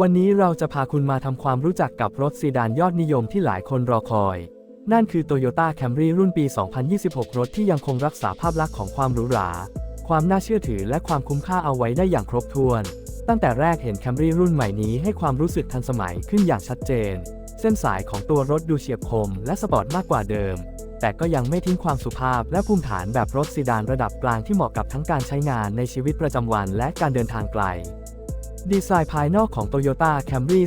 วันนี้เราจะพาคุณมาทำความรู้จักกับรถซีดานยอดนิยมที่หลายคนรอคอย นั่นคือ Toyota Camry รุ่นปี 2026 รถที่ยังคงรักษาภาพลักษณ์ของความหรูหรา ความน่าเชื่อถือและความคุ้มค่าเอาไว้ได้อย่างครบถ้วน ตั้งแต่แรกเห็น Camry รุ่นใหม่นี้ให้ความรู้สึกทันสมัยขึ้นอย่างชัดเจน เส้นสายของตัวรถดูเฉียบคมและสปอร์ตมากกว่าเดิม แต่ก็ยังไม่ทิ้งความสุภาพและภูมิฐานแบบรถซีดานระดับกลางที่เหมาะกับทั้งการใช้งานในชีวิตประจำวันและการเดินทางไกล ดีไซน์ภายนอกของ Toyota Camry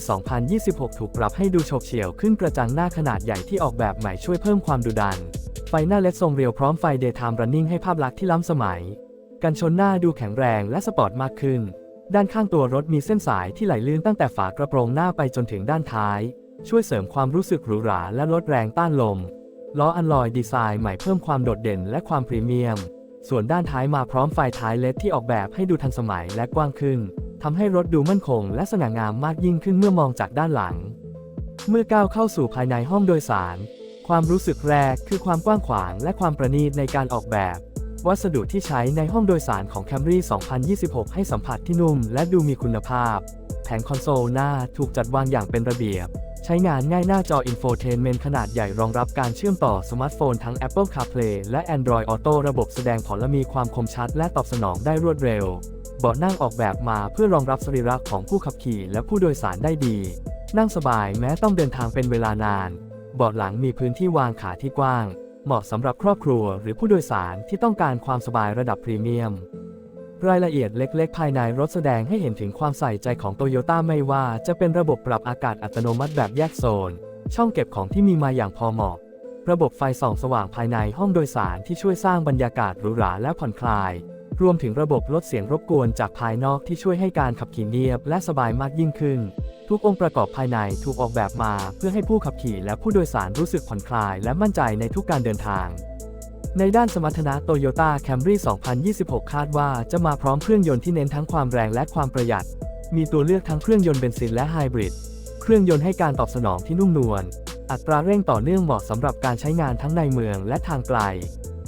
2026 ถูกปรับให้ดูโฉบเฉี่ยวขึ้นกระจังหน้าขนาดใหญ่ที่ออกแบบใหม่ช่วยเพิ่มความดุดัน ไฟหน้าเล็ดทรงเรียวพร้อมไฟ Daytime Running ให้ภาพลักษณ์ที่ล้ำสมัย กันชนหน้าดูแข็งแรงและสปอร์ตมากขึ้น ด้านข้างตัวรถมีเส้นสายที่ไหลลื่นตั้งแต่ฝากระโปรงหน้าไปจนถึงด้านท้าย ช่วยเสริมความรู้สึกหรูหราและลดแรงต้านลม ล้ออัลลอยดีไซน์ใหม่เพิ่มความโดดเด่นและความพรีเมียม ส่วนด้านท้ายมาพร้อมไฟท้ายเล็ดที่ออกแบบให้ดูทันสมัยและกว้างขึ้น ทำให้รถดูมั่นคงและสง่างามมากยิ่งขึ้นเมื่อมองจากด้านหลัง เมื่อก้าวเข้าสู่ภายในห้องโดยสาร ความรู้สึกแรกคือความกว้างขวางและความประณีตในการออกแบบ วัสดุที่ใช้ในห้องโดยสารของ Camry 2026 ให้สัมผัสที่นุ่มและดูมีคุณภาพ แผงคอนโซลหน้าถูกจัดวางอย่างเป็นระเบียบ ใช้งานง่ายหน้าจอ Infotainment ขนาดใหญ่รองรับการเชื่อมต่อสมาร์ทโฟนทั้ง Apple CarPlay และ Android Auto ระบบแสดงผลและมีความคมชัดและตอบสนองได้รวดเร็ว เบาะนั่งออกแบบมาเพื่อรองรับสรีระของผู้ขับขี่และผู้โดยสารได้ดี นั่งสบายแม้ต้องเดินทางเป็นเวลานาน เบาะหลังมีพื้นที่วางขาที่กว้าง เหมาะสำหรับครอบครัวหรือผู้โดยสารที่ต้องการความสบายระดับพรีเมียม รายละเอียดเล็กๆ ภายในรถแสดงให้เห็นถึงความใส่ใจของโตโยต้าไม่ว่าจะเป็นระบบปรับอากาศอัตโนมัติแบบแยกโซน ช่องเก็บของที่มีมาอย่างพอเหมาะ ระบบไฟส่องสว่างภายในห้องโดยสารที่ช่วยสร้างบรรยากาศหรูหราและผ่อนคลาย รวมถึงระบบลดเสียงรบกวนจากภายนอกที่ช่วยให้การขับขี่เงียบและสบายมากยิ่งขึ้น ทุกองค์ประกอบภายในถูกออกแบบมา เพื่อให้ผู้ขับขี่และผู้โดยสารรู้สึกผ่อนคลาย และมั่นใจในทุกการเดินทาง ในด้านสมรรถนะ Toyota Camry 2026 คาดว่าจะมาพร้อมเครื่องยนต์ที่เน้นทั้งความแรงและความประหยัด มีตัวเลือกทั้งเครื่องยนต์เบนซินและไฮบริด เครื่องยนต์ให้การตอบสนองที่นุ่มนวล อัตราเร่งต่อเนื่องเหมาะสำหรับการใช้งานทั้งในเมืองและทางไกล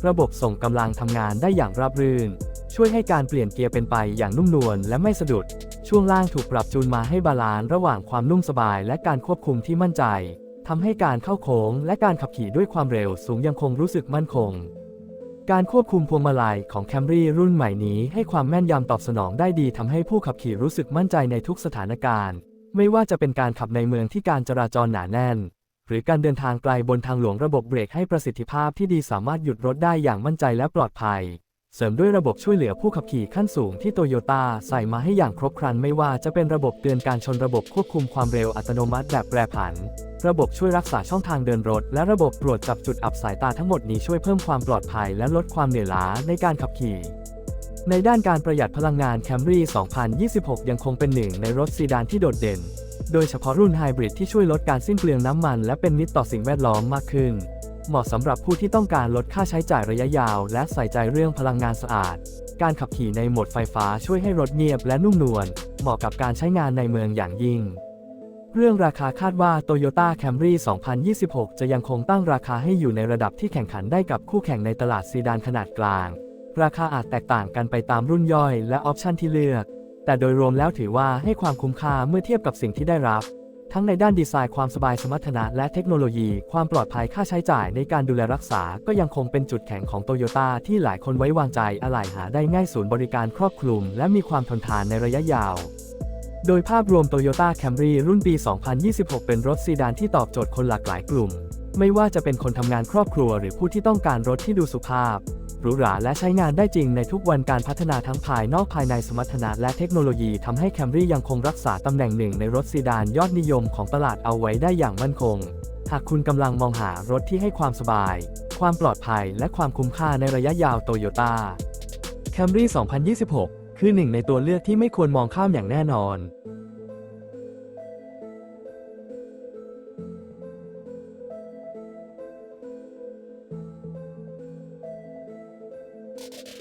ระบบส่งกำลังทำงานได้อย่างราบรื่น ช่วยให้การเปลี่ยนเกียร์เป็นไปอย่างนุ่มนวลและไม่สะดุด ช่วงล่างถูกปรับจูนมาให้บาลานซ์ระหว่างความนุ่มสบายและการควบคุมที่มั่นใจ ทำให้การเข้าโค้งและการขับขี่ด้วยความเร็วสูงยังคงรู้สึกมั่นคง การควบคุมพวงมาลัยของ Camry รุ่นใหม่นี้ให้ความแม่นยำตอบสนองได้ดีทำให้ผู้ขับขี่รู้สึกมั่นใจในทุกสถานการณ์ ไม่ว่าจะเป็นการขับในเมืองที่การจราจรหนาแน่น หรือการเดินทางไกลบนทางหลวงระบบเบรกให้ประสิทธิภาพที่ดีสามารถหยุดรถได้อย่างมั่นใจและปลอดภัย เสริมด้วยระบบช่วยเหลือผู้ขับขี่ขั้นสูงที่โตโยต้าใส่มาให้อย่างครบครันไม่ว่าจะเป็นระบบเตือนการชนระบบควบคุมความเร็วอัตโนมัติแบบแปรผัน ระบบช่วยรักษาช่องทางเดินรถ และระบบตรวจจับจุดอับสายตาทั้งหมดนี้ช่วยเพิ่มความปลอดภัยและลดความเหนื่อยล้าในการขับขี่ ในด้านการประหยัดพลังงาน Camry 2026 ยังคงเป็นหนึ่งในรถซีดานที่โดดเด่น โดยเฉพาะรุ่นไฮบริดที่ช่วยลดการสิ้นเปลืองน้ำมัน และเป็นมิตรต่อสิ่งแวดล้อมมากขึ้น เหมาะสำหรับผู้ที่ต้องการลดค่าใช้จ่ายระยะยาว และใส่ใจเรื่องพลังงานสะอาด การขับขี่ในโหมดไฟฟ้าช่วยให้รถเงียบและนุ่มนวล เหมาะกับการใช้งานในเมืองอย่างยิ่ง เรื่องราคาคาดว่า Toyota Camry 2026 จะยังคงตั้งราคาให้อยู่ในระดับที่แข่งขันได้กับคู่แข่งในตลาดซีดานขนาดกลาง ราคาอาจแตกต่างกันไปตามรุ่นย่อยและออปชันที่เลือก แต่โดยรวมแล้วถือว่าให้ความคุ้มค่าเมื่อเทียบกับสิ่งที่ได้รับ ทั้งในด้านดีไซน์ความสบายสมรรถนะและเทคโนโลยี ความปลอดภัยค่าใช้จ่ายในการดูแลรักษา ก็ยังคงเป็นจุดแข็งของโตโยต้าที่หลายคนไว้วางใจอะไหล่หาได้ง่ายศูนย์บริการครอบคลุม และมีความทนทานในระยะยาว โดยภาพรวม Toyota Camry รุ่นปี 2026 เป็นรถซีดานที่ตอบโจทย์คนหลากหลายกลุ่ม ไม่ว่าจะเป็นคนทำงานครอบครัวหรือผู้ที่ต้องการรถที่ดูสุภาพ หรูหราและใช้งานได้จริงในทุกวันการพัฒนาทั้งภายนอกภายในสมรรถนะและเทคโนโลยีทำให้ Camry ยังคงรักษาตำแหน่งหนึ่งในรถซีดานยอดนิยมของตลาดเอาไว้ได้อย่างมั่นคง หากคุณกำลังมองหารถที่ให้ความสบาย ความปลอดภัยและความคุ้มค่าในระยะยาว Toyota Camry 2026 คือหนึ่งในตัวเลือกที่ไม่ควรมองข้ามอย่างแน่นอน you